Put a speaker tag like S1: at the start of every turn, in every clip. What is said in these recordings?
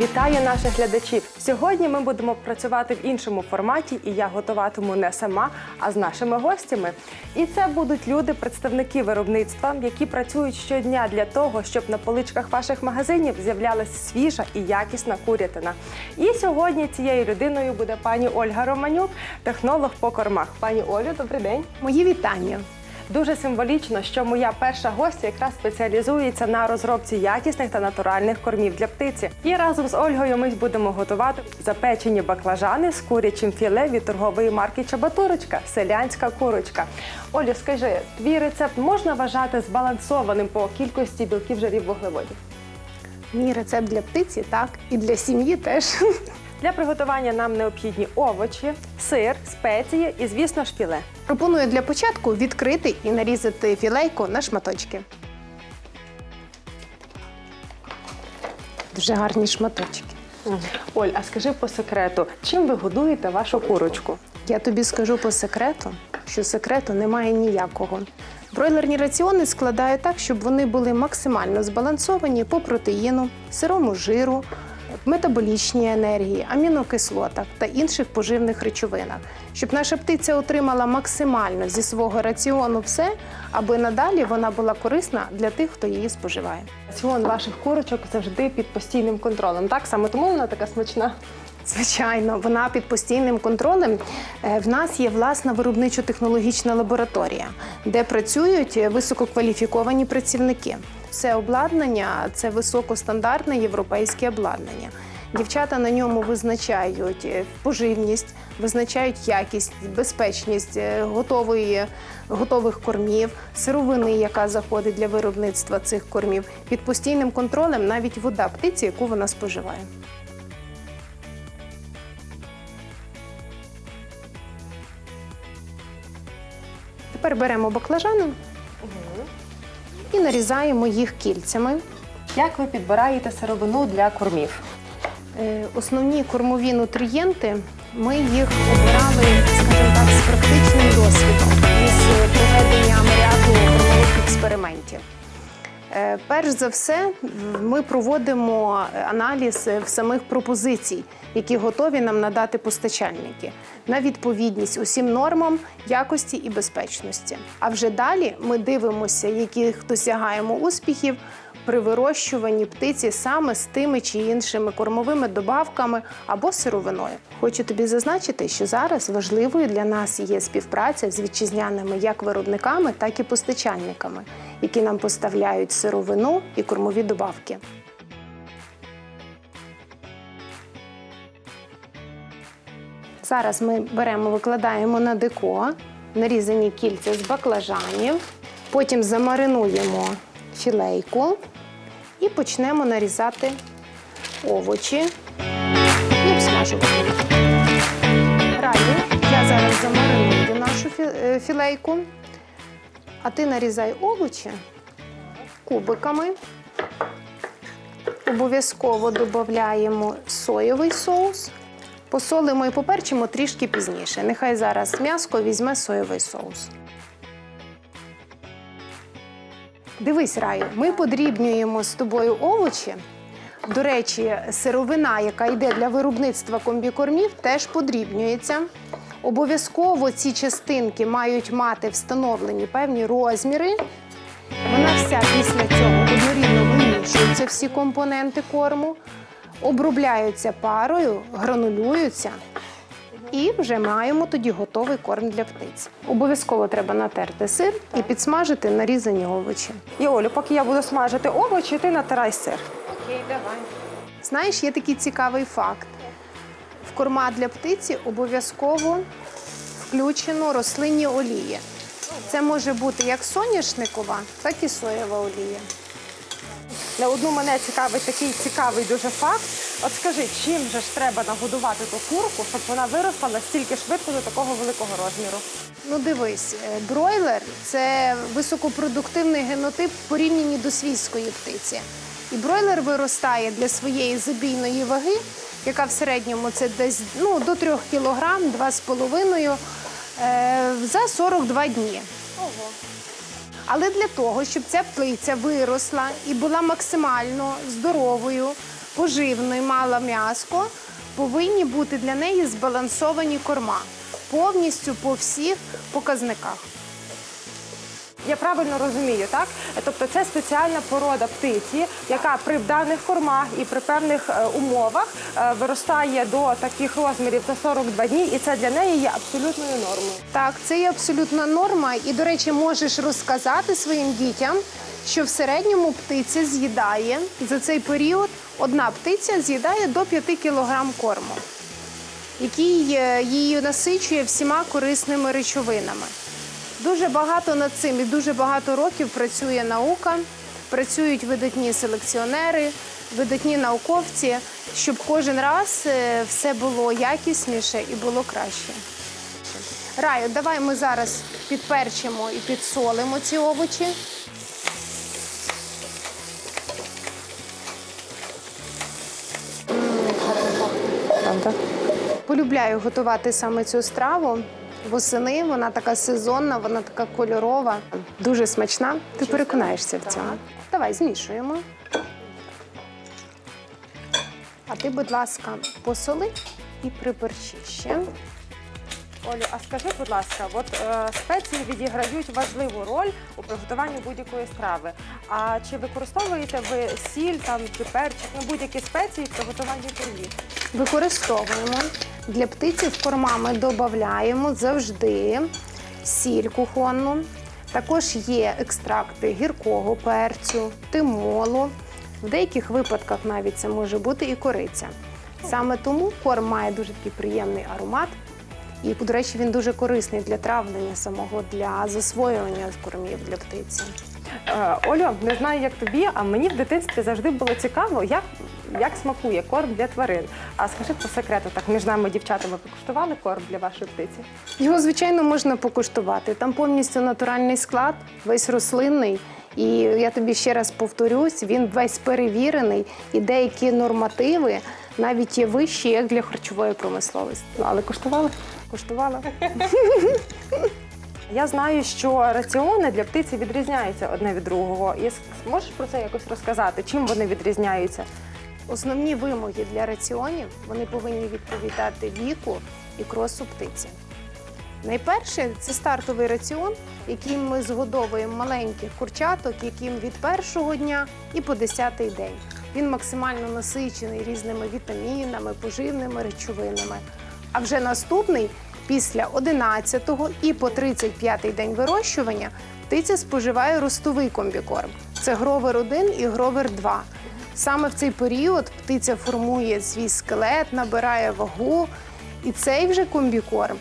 S1: Вітаю наших глядачів! Сьогодні ми будемо працювати в іншому форматі, і я готуватиму не сама, а з нашими гостями. І це будуть люди, представники виробництва, які працюють щодня для того, щоб на поличках ваших магазинів з'являлася свіжа і якісна курятина. І сьогодні цією людиною буде пані Ольга Романюк, технолог по кормах. Пані Олю, добрий день.
S2: Мої вітання.
S1: Дуже символічно, що моя перша гостя якраз спеціалізується на розробці якісних та натуральних кормів для птиці. І разом з Ольгою ми будемо готувати запечені баклажани з курячим філе від торгової марки Чабатурочка селянська курочка. Олю, скажи, твій рецепт можна вважати збалансованим по кількості білків жирів вуглеводів?
S2: Мій рецепт для птиці, так, і для сім'ї теж.
S1: Для приготування нам необхідні овочі, сир, спеції і, звісно ж, філе.
S2: Пропоную для початку відкрити і нарізати філейку на шматочки. Дуже гарні шматочки.
S1: Оль, а скажи по секрету, чим ви годуєте вашу курочку?
S2: Я тобі скажу по секрету, що секрету немає ніякого. Бройлерні раціони складаю так, щоб вони були максимально збалансовані по протеїну, сирому жиру, метаболічній енергії, амінокислотах та інших поживних речовинах, щоб наша птиця отримала максимально зі свого раціону все, аби надалі вона була корисна для тих, хто її споживає.
S1: Раціон ваших курочок завжди під постійним контролем. Так саме тому вона така смачна.
S2: Звичайно, вона під постійним контролем. Е, В нас є власна виробничо-технологічна лабораторія, де працюють висококваліфіковані працівники. Все обладнання це високостандартне європейське обладнання. Дівчата на ньому визначають е, поживність, визначають якість, безпечність е, готової, готових кормів, сировини, яка заходить для виробництва цих кормів. Під постійним контролем навіть вода птиці, яку вона споживає. Тепер беремо баклажани нарізаємо їх кільцями.
S1: Як ви підбираєте сировину для кормів?
S2: Е, Основні кормові нутрієнти ми їх обирали, скажімо так, з практичним досвідом із проведенням ряду кормових експериментів. Е, Перш за все, ми проводимо аналіз е, самих пропозицій, які готові нам надати постачальники, на відповідність усім нормам якості і безпечності. А вже далі ми дивимося, яких досягаємо успіхів при вирощуванні птиці саме з тими чи іншими кормовими добавками або сировиною. Хочу тобі зазначити, що зараз важливою для нас є співпраця з вітчизняними як виробниками, так і постачальниками, які нам поставляють сировину і кормові добавки. Зараз ми беремо, викладаємо на деко нарізані кільця з баклажанів, потім замаринуємо філейку і почнемо нарізати овочі і обсмажувати. Ралі, я зараз замариную нашу е, філейку, а ти нарізай овочі кубиками. Обов'язково додаємо соєвий соус. Посолимо і поперчимо трішки пізніше. Нехай зараз м'яско візьме соєвий соус. Дивись, Раю, ми подрібнюємо з тобою овочі. До речі, сировина, яка йде для виробництва комбікормів, теж подрібнюється. Обов'язково ці частинки мають мати встановлені певні розміри. Вона вся після цього однорідно вимішується всі компоненти корму, обробляються парою, гранулюються. І вже маємо тоді готовий корм для птиць. Обов'язково треба натерти сир і підсмажити нарізані овочі.
S1: І Олю, поки я буду смажити овочі, ти натирай сир.
S2: Окей, давай. Знаєш, є такий цікавий факт. Корма для птиці обов'язково включено рослинні олії. Це може бути як соняшникова, так і соєва олія.
S1: На одну мене цікавить такий цікавий дуже факт. От скажи, чим же ж треба нагодувати ту курку, щоб вона виросла настільки швидко до такого великого розміру?
S2: Ну дивись, е, бройлер це високопродуктивний генотип в порівнянні до свійської птиці. І бройлер виростає для своєї забійної ваги, яка в середньому це десь ну, до 3 кг, 2,5 е, за 42 дні. Але для того, щоб ця птиця виросла і була максимально здоровою, поживно і мала м'яско, повинні бути для неї збалансовані корма повністю по всіх показниках.
S1: Я правильно розумію, так? Тобто це спеціальна порода птиці, яка при даних кормах і при певних е, умовах е, виростає до таких розмірів за 42 дні, і це для неї є абсолютною нормою.
S2: Так, це є абсолютна норма. І, до речі, можеш розказати своїм дітям, що в середньому птиця з'їдає за цей період одна птиця з'їдає до 5 кг корму, який е, її насичує всіма корисними речовинами. Дуже багато над цим і дуже багато років працює наука, працюють видатні селекціонери, видатні науковці, щоб кожен раз е, все було якісніше і було краще. Раю, давай ми зараз підперчимо і підсолимо ці овочі. Полюбляю готувати саме цю страву. Восени вона така сезонна, вона така кольорова, дуже смачна. Ти переконаєшся в цьому. Давай змішуємо. А ти, будь ласка, посоли і приперчи ще.
S1: Олю, а скажи, будь ласка, от е, спеції відіграють важливу роль у приготуванні будь-якої страви. А чи використовуєте ви сіль там чи перчик, ну будь-які спеції в приготуванні кормів?
S2: Використовуємо для птиці в корма ми додаємо завжди сіль кухонну. Також є екстракти гіркого перцю, тимолу. В деяких випадках навіть це може бути і кориця. Саме тому корм має дуже такий приємний аромат. І, до речі, він дуже корисний для травлення самого, для засвоювання кормів для птиці.
S1: Е, Олю, не знаю, як тобі, а мені в дитинстві завжди було цікаво, як, як смакує корм для тварин. А скажи по секрету, так між нами дівчатами покуштували корм для вашої птиці?
S2: Його, звичайно, можна покуштувати. Там повністю натуральний склад, весь рослинний. І я тобі ще раз повторюсь, він весь перевірений, і деякі нормативи навіть є вищі, як для харчової промисловості.
S1: Але куштували?
S2: Куштувала?
S1: Я знаю, що раціони для птиці відрізняються одне від другого. І можеш про це якось розказати? Чим вони відрізняються?
S2: Основні вимоги для раціонів вони повинні відповідати віку і кросу птиці. Найперше це стартовий раціон, яким ми згодовуємо маленьких курчаток, яким від першого дня і по десятий день. Він максимально насичений різними вітамінами, поживними речовинами. А вже наступний після 11-го і по 35-й день вирощування птиця споживає ростовий комбікорм. Це гровер 1 і гровер 2. Саме в цей період птиця формує свій скелет, набирає вагу, і цей вже комбікорм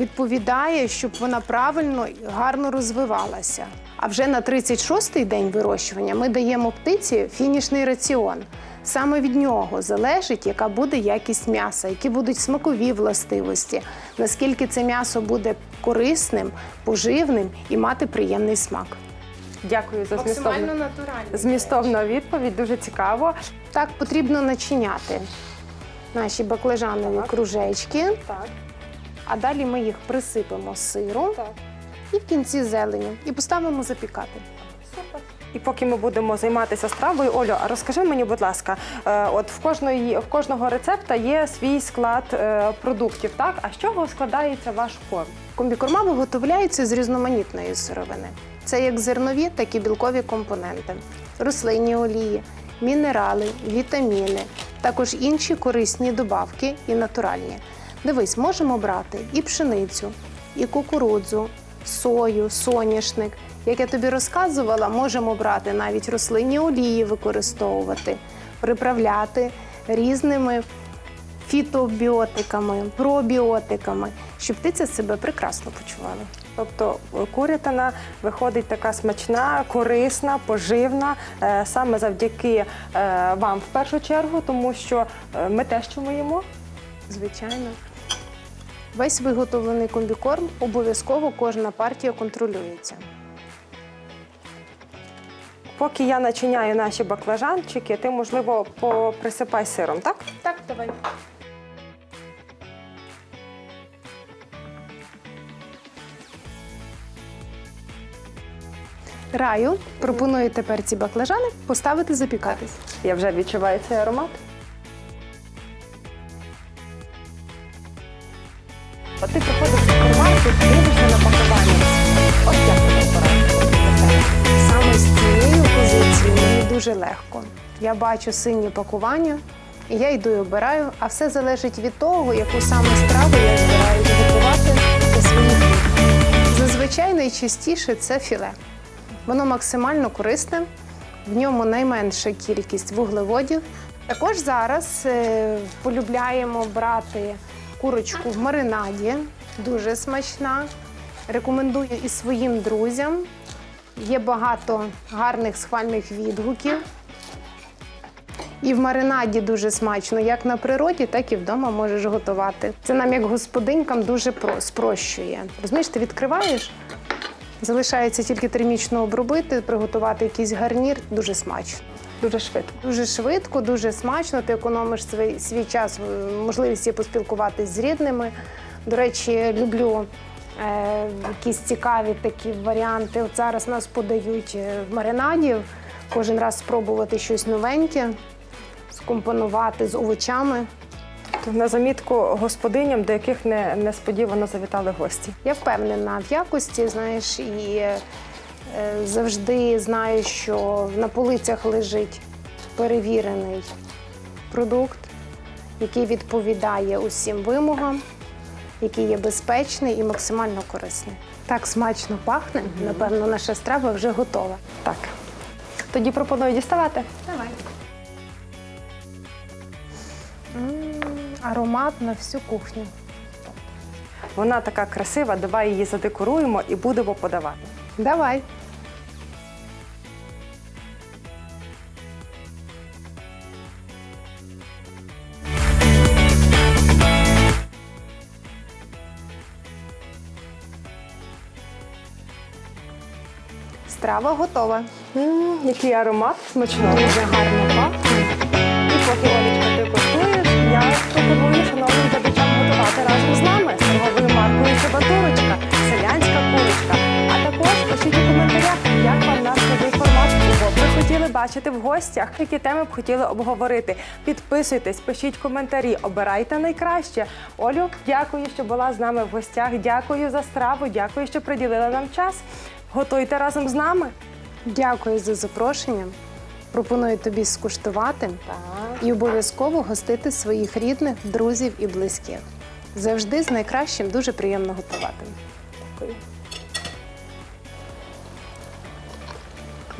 S2: відповідає, щоб вона правильно і гарно розвивалася. А вже на 36-й день вирощування ми даємо птиці фінішний раціон. Саме від нього залежить, яка буде якість м'яса, які будуть смакові властивості, наскільки це м'ясо буде корисним, поживним і мати приємний смак.
S1: Дякую за змістовну, змістовну відповідь. Дуже цікаво.
S2: Так потрібно начиняти наші баклажанові
S1: Так.
S2: кружечки,
S1: Так,
S2: а далі ми їх присипемо сиром
S1: так.
S2: і в кінці зелені і поставимо запікати.
S1: І поки ми будемо займатися стравою, Олю, а розкажи мені, будь ласка, е, от в кожної в кожного рецепта є свій склад е, продуктів, так? А з чого складається ваш корм?
S2: Комбікорма виготовляються з різноманітної сировини. Це як зернові, так і білкові компоненти, рослинні олії, мінерали, вітаміни, також інші корисні добавки і натуральні. Дивись, можемо брати і пшеницю, і кукурудзу, сою, соняшник. Як я тобі розказувала, можемо брати навіть рослинні олії, використовувати, приправляти різними фітобіотиками, пробіотиками, щоб птиця себе прекрасно почувала.
S1: Тобто е, курятина виходить така смачна, корисна, поживна, е, саме завдяки е, вам в першу чергу, тому що ми те, що ми їмо.
S2: Звичайно. Весь виготовлений комбікорм обов'язково кожна партія контролюється.
S1: Поки я начиняю наші баклажанчики, ти, можливо, поприсипай сиром, так?
S2: Так, давай. Раю Пропоную тепер ці баклажани поставити запікатись.
S1: Я вже відчуваю цей аромат.
S2: Я бачу сині пакування, і я йду і обираю, а все залежить від того, яку саме страву я збираюсь готувати для своїх. Зазвичай найчастіше це філе. Воно максимально корисне, в ньому найменша кількість вуглеводів. Також зараз е, полюбляємо брати курочку в маринаді, дуже смачна. Рекомендую і своїм друзям. Є багато гарних схвальних відгуків. І в маринаді дуже смачно, як на природі, так і вдома можеш готувати. Це нам, як господинькам, дуже про- спрощує. Розумієш, ти відкриваєш, залишається тільки термічно обробити, приготувати якийсь гарнір, дуже смачно.
S1: Дуже швидко.
S2: Дуже швидко, дуже смачно. Ти економиш свій, свій час, е, можливість є поспілкуватись з рідними. До речі, люблю е, якісь цікаві такі варіанти. От зараз нас подають е, в маринадів. Кожен раз спробувати щось новеньке, скомпонувати з овочами.
S1: На замітку господиням, до яких не, несподівано завітали гості.
S2: Я впевнена в якості, знаєш, і е, завжди знаю, що на полицях лежить перевірений продукт, який відповідає усім вимогам, який є безпечний і максимально корисний. Так смачно пахне. Напевно, наша страва вже готова.
S1: Так. Тоді пропоную діставати.
S2: Давай. Аромат на всю кухню.
S1: Вона така красива, давай її задекоруємо і будемо подавати.
S2: Давай. Страва готова.
S1: м який аромат смачного.
S2: Дуже гарно пахне.
S1: Глядачам разом з нами торговою маркою Чебатурочка, селянська курочка. А також пишіть у коментарях, як вам наш новий формат, кого б ви хотіли бачити в гостях, які теми б хотіли обговорити. Підписуйтесь, пишіть коментарі, обирайте найкраще. Олю, дякую, що була з нами в гостях. Дякую за страву, дякую, що приділила нам час. Готуйте разом з нами.
S2: Дякую за запрошення. Пропоную тобі скуштувати
S1: Так.
S2: і обов'язково гостити своїх рідних, друзів і близьких. Завжди з найкращим дуже приємно готувати.
S1: Дякую.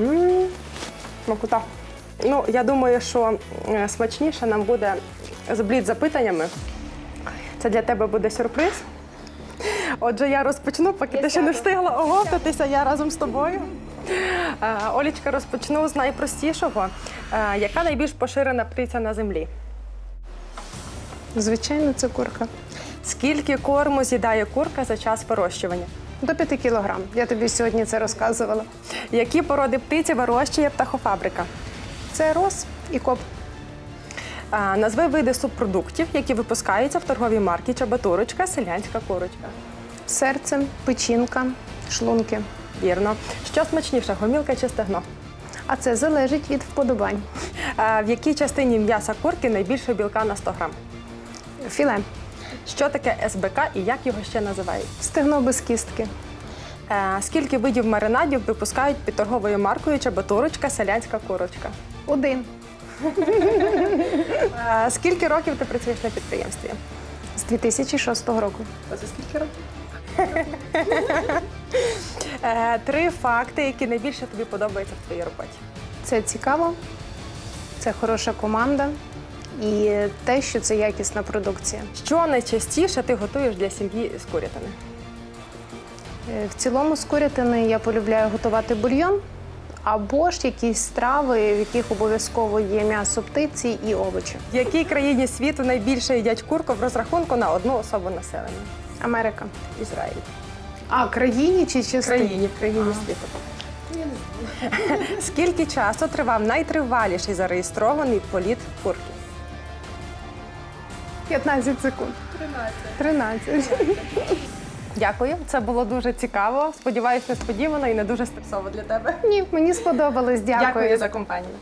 S1: М, Смакота. Ну, я думаю, що смачніше нам буде з блід запитаннями. Це для тебе буде сюрприз. Отже, я розпочну, поки ти ще не встигла оговтатися, я разом з тобою. Е, Олічка, розпочну з найпростішого. Е, Яка найбільш поширена птиця на землі?
S2: Звичайно, це курка.
S1: Скільки корму з'їдає курка за час вирощування?
S2: До 5 кілограм. Я тобі сьогодні це розказувала.
S1: Які породи птиці вирощує птахофабрика?
S2: Це роз і коп.
S1: А, Назви види субпродуктів, які випускаються в торговій марці Чабатурочка, селянська курочка.
S2: Серце, печінка, шлунки.
S1: Вірно. Що смачніше, гомілка чи стегно?
S2: А це залежить від вподобань.
S1: А, В якій частині м'яса курки найбільше білка на 100 грам?
S2: Філе.
S1: Що таке СБК і як його ще називають?
S2: Стегно без кістки.
S1: Е, Скільки видів маринадів випускають під торговою маркою Чабатурочка, селянська курочка?
S2: Один.
S1: Е, Скільки років ти працюєш на підприємстві?
S2: З 2006 року.
S1: А це скільки років? Е, Три факти, які найбільше тобі подобаються в твоїй роботі.
S2: Це цікаво, це хороша команда і те, що це якісна продукція.
S1: Що найчастіше ти готуєш для сім'ї з курятини?
S2: Е, В цілому з курятини я полюбляю готувати бульйон або ж якісь страви, в яких обов'язково є м'ясо птиці і овочі.
S1: В якій країні світу найбільше їдять курку в розрахунку на одну особу населення?
S2: Америка.
S1: Ізраїль.
S2: А країні чи частині?
S1: країні, в країні світу. Скільки часу тривав найтриваліший зареєстрований політ курки?
S2: 15 секунд. 13. 13.
S1: Дякую, це було дуже цікаво. Сподіваюсь, несподівано і не дуже стресово для тебе.
S2: Ні, мені сподобалось. Дякую.
S1: Дякую за компанію.